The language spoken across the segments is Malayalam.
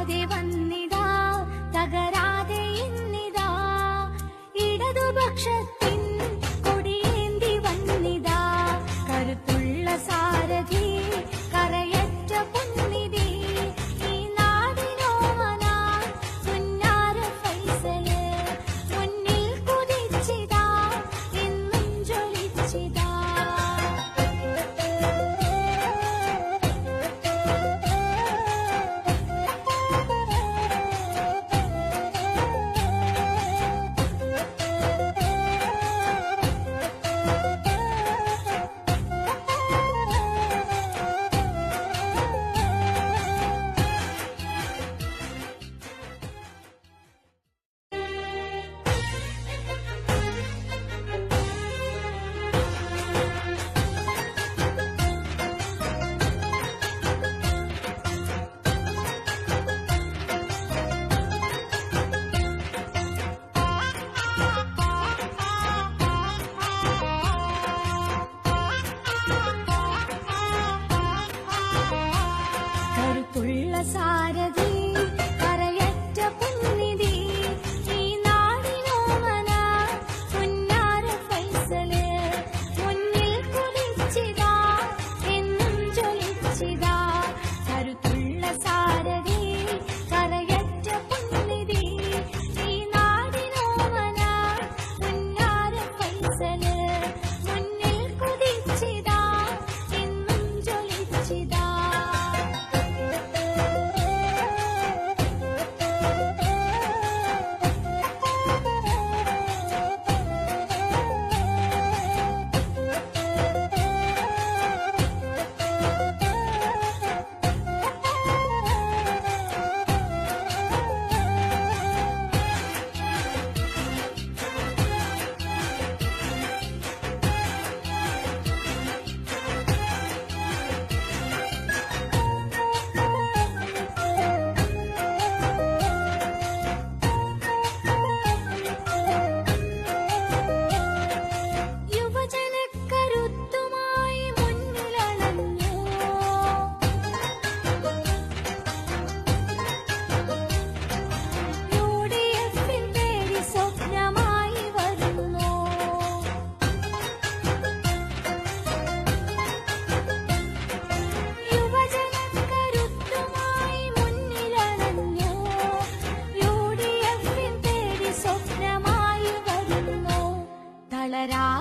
തകരാതെ വന്നിതാ തകരാതെ ഇന്നിതാ ഇടതുപക്ഷത്തിൻ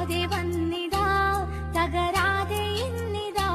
തകരാതെ വന്നിതാ തകരാതെ ഇന്നിതാ.